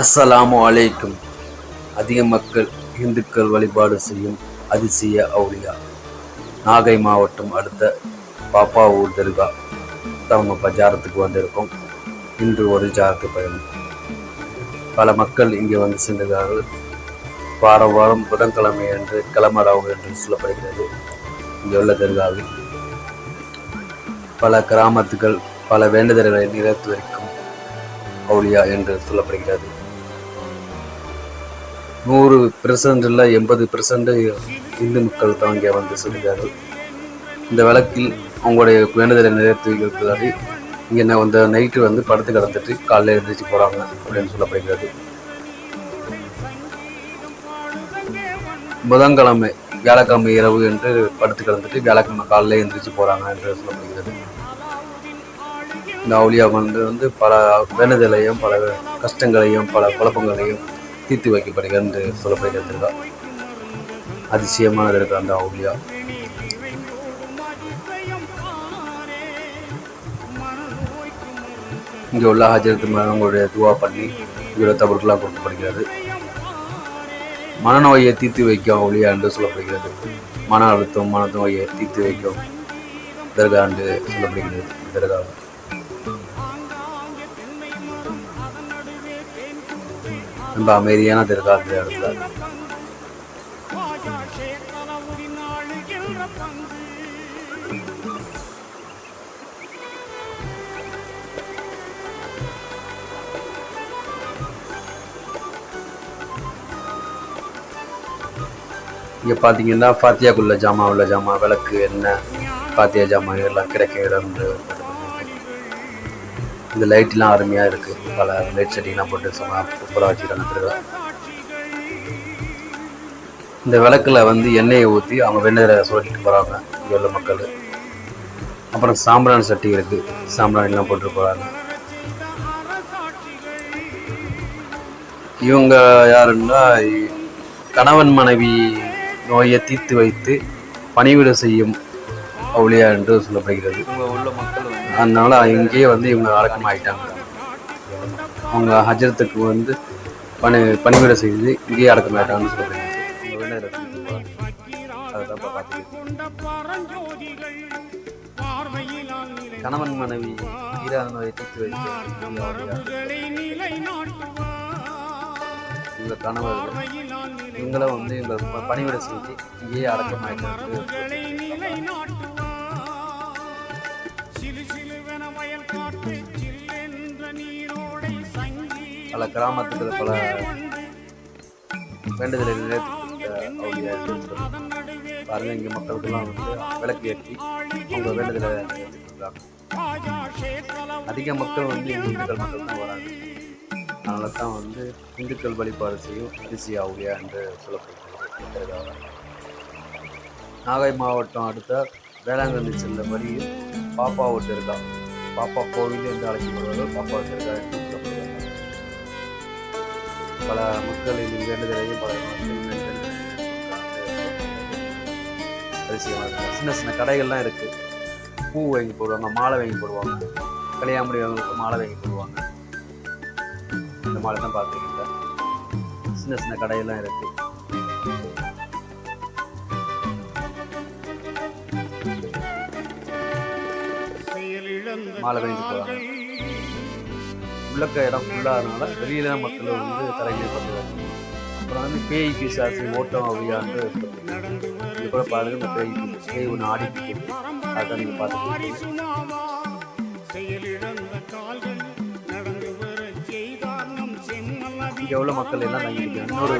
அஸ்ஸலாமு அலைக்கும். அதிக மக்கள் இந்துக்கள் வழிபாடு செய்யும் அதிசய அவுளியா நாகை மாவட்டம் அடுத்த பாப்பா ஊர் தர்கா நம்ம பஜாரத்துக்கு வந்திருக்கோம். இன்று ஒரு ஜாரத்து பயணம். பல மக்கள் இங்கே வந்து சென்றுகிறார்கள் வார வாரம் புதன்கிழமை என்று கிளமராவு என்று சொல்லப்படுகிறது. இங்கே உள்ள தர்காவில் பல கிராமத்துகள் பல வேண்டுதல்களை நிறைவேற்றி வைக்கும் என்று சொல்லப்படுகிறது. நூறு பெர்சன்ட் இல்லை எண்பது பெர்சன்ட் இந்து மக்கள் தான் இங்கே வந்து செல்கிறார்கள் இந்த வழக்கில் அவங்களுடைய வேண்டுதலை நிறைவேற்றி இங்கே என்ன வந்து நைட்டு வந்து படுத்து கிடந்துட்டு காலையில் எழுந்திரிச்சு போகிறாங்க அப்படின்னு சொல்லப்படுகிறது. புதன்கிழமை வியாழக்கிழமை இரவு என்று படுத்து கிடந்துட்டு வியாழக்கிழமை காலையில் எழுந்திரிச்சு போகிறாங்க என்று சொல்லப்படுகிறது. இந்த அவுளியா வந்து வந்து பல வேண்டுதலையும் பல கஷ்டங்களையும் பல குழப்பங்களையும் தீர்த்து வைக்கப்படுகிறது என்று சொல்லப்படுகிறது. இருக்கா அதிசயமானது இருக்கு அந்த அவுலியா இங்கே உள்ள ஹஜரத்து அவங்களுடைய துவா பண்ணி இங்கே தவறுகளாக கொடுக்கப்படுகிறது மனநோயை தீர்த்து வைக்கும் ஒளியா என்று சொல்லப்படுகிறது. மன அழுத்தம் மனநோயை தீர்த்து வைக்கும் தர்கா என்று சொல்லப்படுகிறது. தர்கா. ரொம்ப அமைதியான தர்கா அந்த இடத்துல இங்கே பார்த்தீங்கன்னா ஃபாத்தியாக்குள்ள ஜாமா உள்ள ஜாமா விளக்கு என்ன ஃபாத்தியா ஜாமா எல்லாம் கிடைக்கும் இடம் என்று இந்த லைட்லாம் அருமையாக இருக்குது பல லைட் செட்டிங்லாம் போட்டு சும்மா சூப்பராக வச்சுருக்காங்க திருவிழா இந்த விளக்கில் வந்து எண்ணெயை ஊற்றி அவங்க வெண்ணெயை சுழட்டிட்டு போகிறாங்க இங்கே உள்ள மக்கள். அப்புறம் சாம்பிராணி சட்டி இருக்குது சாம்பிராணிலாம் போட்டு போகிறாங்க இவங்க யாருன்னா கணவன் மனைவி நோயை தீர்த்து வைத்து பணிவிட செய்யும் அவுளியா என்று சொல்லப்படுகிறது. உள்ள மக்கள் அதனால இங்கேயே வந்து இவங்க அடக்கமாகிட்டாங்க அவங்க ஹஜரத்துக்கு வந்து பணி பணிவிட செய்து இங்கேயே அடக்கம் சொல்கிறாங்க கணவன் மனைவி ஈரான நோயை தீர்த்து வைத்து இவங்க கணவர்கள் இவங்களும் வந்து இவங்க பணிவிட செய்து இங்கேயே அடக்கம் பல கிராமத்துக்கு பல வேண்டுதலை நிறைவேற்றி கொடுத்த பாருங்க மக்களுக்கெல்லாம் வந்து விளக்கு ஏற்றி அவங்க வேண்டுதலை அதிக மக்கள் வந்து இங்க இந்துக்கள் மக்கள் தான் வராங்க. அதனால தான் வந்து இந்துக்கள் வழிபாடு செய்யும் அரிசி அவுலியா என்று சொல்லப்படுகிறது. நாகை மாவட்டம் அடுத்த வேளாங்கண்ணி செல்ல வழியில் பாப்பா ஒட்டு இருக்கா பாப்பா கோவில் என்று அழைக்கப்படுவார்கள் பாப்பா இருக்கா என்று பல மக்கள் இங்கு வேண்டுதலையும் பல அதிசயமாக சின்ன சின்ன கடைகள்லாம் இருக்கு. பூ வாங்கி போடுவாங்க மாலை வாங்கி போடுவாங்க. கல்யாணம் முடியவங்களுக்கு மாலை வாங்கி போடுவாங்க. இந்த மாலை தான் பார்த்துருக்கீங்க. சின்ன சின்ன கடையெல்லாம் இருக்கு. மாலை வாங்கி போடுவாங்க. உள்ளக்க இடம் ஃபுல்லாகிறதுனால வெளியில மக்கள் வந்து தலைமையை பண்ணுவாங்க அப்புறம் வந்து பேய் பிசாசு ஓட்டம் அப்படியாண்டு இது கூட பாருங்க இந்த பேய் பேய் ஒன்று ஆடிட்டு இருக்கு. அதான் நீங்கள் பார்த்துட்டு இங்கே உள்ள மக்கள் எல்லாம் நான் இன்னொரு